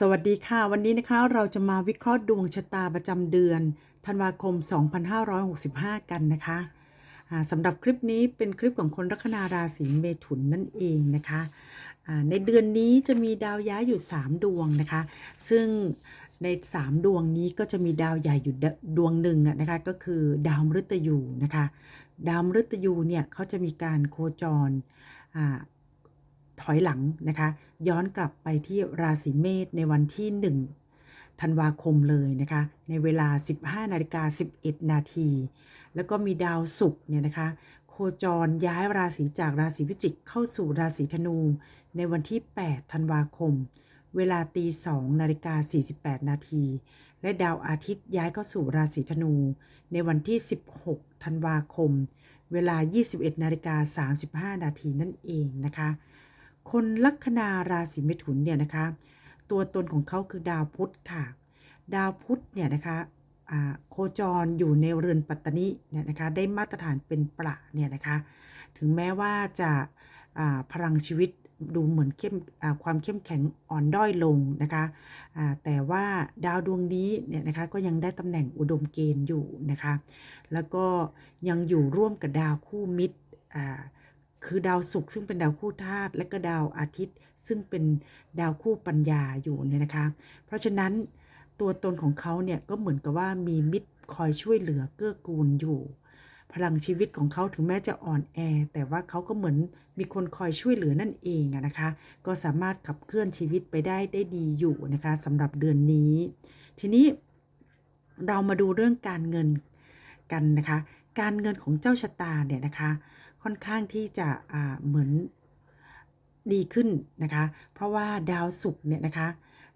สวัสดีค่ะ วันนี้นะคะเราจะมาวิเคราะห์ดวงชะตาประจำเดือนธันวาคม 2565 กันนะคะสำหรับคลิปนี้เป็นคลิปของคนลัคนาราศีเมถุนนั่นเองนะคะในเดือนนี้จะมีดาวย้ายอยู่ 3 ดวงนะคะ ซึ่งใน 3 ดวงนี้ก็จะมีดาวใหญ่อยู่ดวงหนึ่งอะนะคะก็คือดาวมฤตยูนะคะ ดาวมฤตยูเนี่ยเขาจะมีการโคจรอ่า ถอยหลังนะคะ ย้อนกลับไปที่ราศีเมษในวันที่ 1 ธันวาคมเลยนะคะ ในเวลา 15นาฬิกา11 นาที แล้วก็มีดาวศุกร์เนี่ยนะคะ โคจรย้ายราศีจากราศีพิจิกเข้าสู่ราศีธนู ในวันที่ 8 ธันวาคม เวลาตี2นาฬิกา48 นาที และดาวอาทิตย์ย้ายเข้าสู่ราศีธนู ในวันที่ 16 ธันวาคม เวลา 21นาฬิกา35 นาทีนั่นเองนะคะ คนลัคนาราศีเมถุนเนี่ยนะคะ ตัวตนของเขาคือดาวพุธค่ะ ดาวพุธเนี่ยนะคะโคจรอยู่ในเรือนปัตตานิเนี่ยนะคะได้มาตรฐานเป็นประเนี่ยนะคะถึงแม้ว่าจะาพลังชีวิตดูเหมือนเข้มความเข้มแข็งอ่อนด้อยลงนะคะแต่ว่าดาวดวงนี้เนี่ยนะคะก็ยังได้ตำแหน่งอุดมเกณฑ์อยู่นะคะแล้วก็ยังอยู่ร่วมกับดาวคู่มิตร คือดาวศุกร์ซึ่งเป็นดาวคู่ธาตุและก็ดาวอาทิตย์ ซึ่งเป็นดาวคู่ปัญญาอยู่เนี่ยนะคะ เพราะฉะนั้นตัวตนของเขาเนี่ยก็เหมือนกับว่ามีมิตรคอยช่วยเหลือเกื้อกูลอยู่ พลังชีวิตของเขาถึงแม้จะอ่อนแอ แต่ว่าเขาก็เหมือนมีคนคอยช่วยเหลือนั่นเองนะคะ ก็สามารถขับเคลื่อนชีวิตไปได้ได้ดีอยู่นะคะสำหรับเดือนนี้ ทีนี้เรามาดูเรื่องการเงินกันนะคะ การเงินของเจ้าชะตาเนี่ยนะคะ ค่อนข้างที่จะเหมือนดีขึ้นนะคะ เพราะว่าดาวศุกร์เนี่ยนะคะ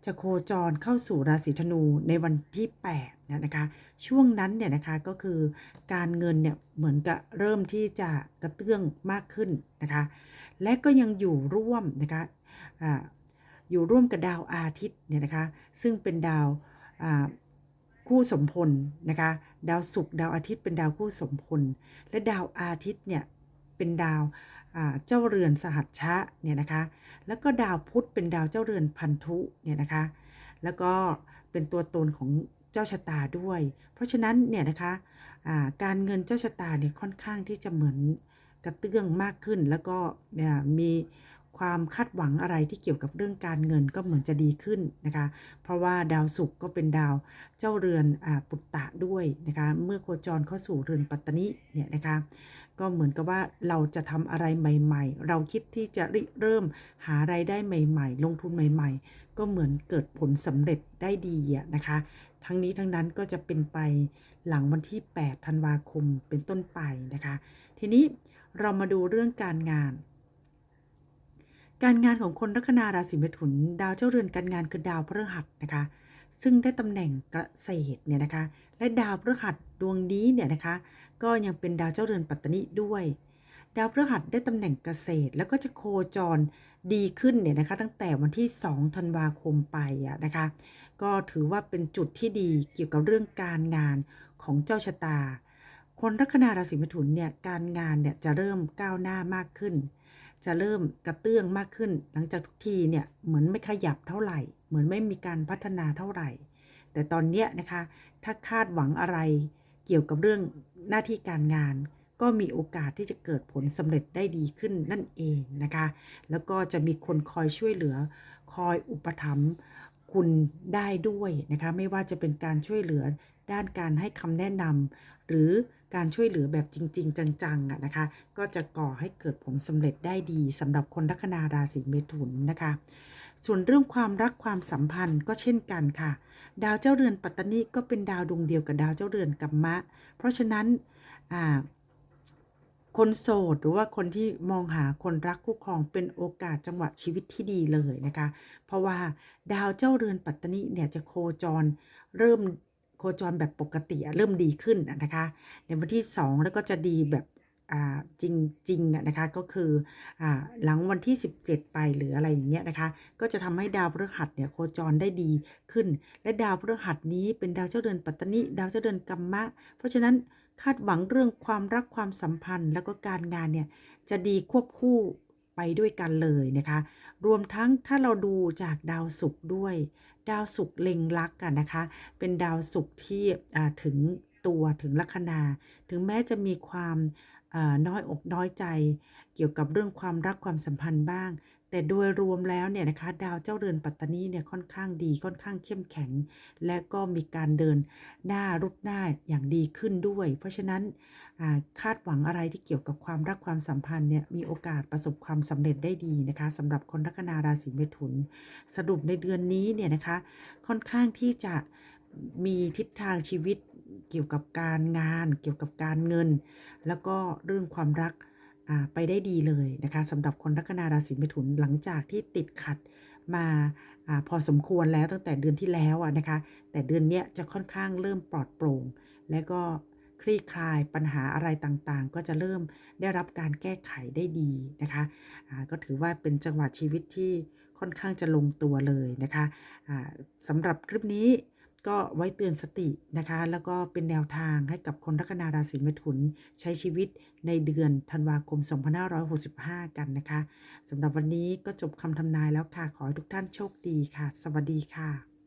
จะโคจรเข้าสู่ราศีธนูในวันที่8นยนะคะ ช่วงนั้นเนี่ยนะคะก็คือการเงินเนี่ยเหมือนกับเริ่มที่จะกระเตื้องมากขึ้นนะคะ และก็ยังอยู่ร่วมนะคะอาอยู่ร่วมกับดาวอาทิตย์เนี่ยนะคะ ซึ่งเป็นดาวคู่สมพลนะคะ ดาวศุกร์ดาวอาทิตย์เป็นดาวคู่สมพล และดาวอาทิตย์เนี่ย เป็นดาวเจ้าเรือนสหัชชะเนี่ยนะคะแล้วก็ดาวพุธเป็นดาวเจ้าเรือนพันธุเนี่ยนะคะแล้วก็เป็นตัวตนของเจ้าชะตาด้วย เพราะฉะนั้นเนี่ยนะคะการเงินเจ้าชะตาเนี่ยค่อนข้างที่จะเหมือนกระเตื้องมากขึ้น แล้วก็เนี่ยมีความคาดหวังอะไรที่เกี่ยวกับเรื่องการเงินก็เหมือนจะดีขึ้นนะคะ เพราะว่าดาวศุกร์ก็เป็นดาวเจ้าเรือนอปุตตะด้วยนะคะ เมื่อโคจรเข้าสู่เรือนปัตตนิเนี่ยนะคะ ก็เหมือนกับว่าเราจะทำอะไรใหม่ ๆ เราคิดที่จะริเริ่มหาไรายได้ใหม่ ๆ ลงทุนใหม่ ๆ ก็เหมือนเกิดผลสำเร็จได้ดีอะนะคะ ทั้งนี้ทั้งนั้นก็จะเป็นไปหลังวันที่ 8 ธันวาคมเป็นต้นไปนะคะ ทีนี้เรามาดูเรื่องการงาน การงานของคนลัคนาราศีเมถุน ดาวเจ้าเรือนการงานคือดาวพฤหัสนะคะ ซึ่งได้ตำแหน่งเกษตรเนี่ยนะคะ และดาวพฤหัสดวงนี้เนี่ยนะคะ ก็ยังเป็นดาวเจ้าเรือนปัตตนิด้วย ดาวพฤหัสได้ตำแหน่งเกษตร แล้วก็จะโคจรดีขึ้นเนี่ยนะคะ ตั้งแต่วันที่ 2 ธันวาคมไปอะนะคะ ก็ถือว่าเป็นจุดที่ดีเกี่ยวกับเรื่องการงานของเจ้าชะตา คนลัคนาราศีเมถุนเนี่ยการงานเนี่ยจะเริ่มก้าวหน้ามากขึ้น จะเริ่มกระเตื้องมากขึ้น หลังจากทุกทีเนี่ยเหมือนไม่ขยับเท่าไหร่ เหมือนไม่มีการพัฒนาเท่าไหร่ แต่ตอนเนี้ยนะคะถ้าคาดหวังอะไรเกี่ยวกับเรื่องหน้าที่การงาน ก็มีโอกาสที่จะเกิดผลสำเร็จได้ดีขึ้นนั่นเองนะคะ แล้วก็จะมีคนคอยช่วยเหลือ คอยอุปถัมภ์คุณได้ด้วยนะคะ ไม่ว่าจะเป็นการช่วยเหลือด้านการให้คำแนะนำหรือ การช่วยเหลือแบบจริง ๆ จังๆอะนะคะ ก็จะก่อให้เกิดผลสำเร็จได้ดีสำหรับคนลัคนาราศีเมถุนนะคะ ส่วนเรื่องความรักความสัมพันธ์ก็เช่นกันค่ะ ดาวเจ้าเรือนปัตตานิก็เป็นดาวดวงเดียวกับดาวเจ้าเรือนกัมมะ เพราะฉะนั้นอ่าคนโสดหรือว่าคนที่มองหาคนรักคู่ครองเป็นโอกาสจังหวะชีวิตที่ดีเลยนะคะ เพราะว่าดาวเจ้าเรือนปัตตนิเนี่ยจะโคจรเริ่ม โคจรแบบปกติเริ่มดีขึ้นนะคะในวันที่ 2 แล้วก็จะดีแบบอ่าจริงนะคะก็คืออหลังวันที่ 17 ไปหรืออะไรอย่างเงี้ยนะคะ ก็จะทำให้ดาวพฤหัสเนี่ยโคจรได้ดีขึ้น และดาวพฤหัสนี้เป็นดาวเจ้าเรือนปัตตนิดาวเจ้าเรือนกัมมะ เพราะฉะนั้นคาดหวังเรื่องความรักความสัมพันธ์ แล้วก็การงานเนี่ยจะดีควบคู่ ไปด้วยกันเลยนะคะ รวมทั้งถ้าเราดูจากดาวศุกร์ด้วย ดาวศุกร์เล็งลักกันนะคะ เป็นดาวศุกร์ที่ถึงตัวถึงลัคนา ถึงแม้จะมีความน้อยอกน้อยใจ เกี่ยวกับเรื่องความรักความสัมพันธ์บ้าง แต่โดยรวมแล้วเนี่ยนะคะดาวเจ้าเรือนปัตตานีเนี่ยค่อนข้างดีค่อนข้างเข้มแข็ง และก็มีการเดินหน้ารุดหน้าอย่างดีขึ้นด้วย เพราะฉะนั้นาคาดหวังอะไรที่เกี่ยวกับความรักความสัมพันธ์เนี่ยมีโอกาสประสบความสำเร็จได้ดีนะคะสำหรับคนลัคนาราศีเมถุน สรุปในเดือนนี้เนี่ยนะคะค่อนข้างที่จะมีทิศทางชีวิตเกี่ยวกับการงาน เกี่ยวกับการเงิน แล้วก็เรื่องความรัก ไปได้ดีเลยนะคะสำหรับคนลัคนาราศีเมถุนหลังจากที่ติดขัดมาอพอสมควรแล้วตั้งแต่เดือนที่แล้วนะคะ แต่เดือนนี้จะค่อนข้างเริ่มปลอดโปร่ง และก็คลี่คลายปัญหาอะไรต่างๆ ก็จะเริ่มได้รับการแก้ไขได้ดีนะคะก็ถือว่าเป็นจังหวะชีวิตที่ค่อนข้างจะลงตัวเลยนะคะอ่าสำหรับคลิปนี้ ก็ไว้เตือนสตินะคะ แล้วก็เป็นแนวทางให้กับคนลัคนาราศีเมถุนใช้ชีวิตในเดือนธันวาคม 2565 กันนะคะสำหรับวันนี้ก็จบคำทำนายแล้วค่ะ ขอให้ทุกท่านโชคดีค่ะ สวัสดีค่ะ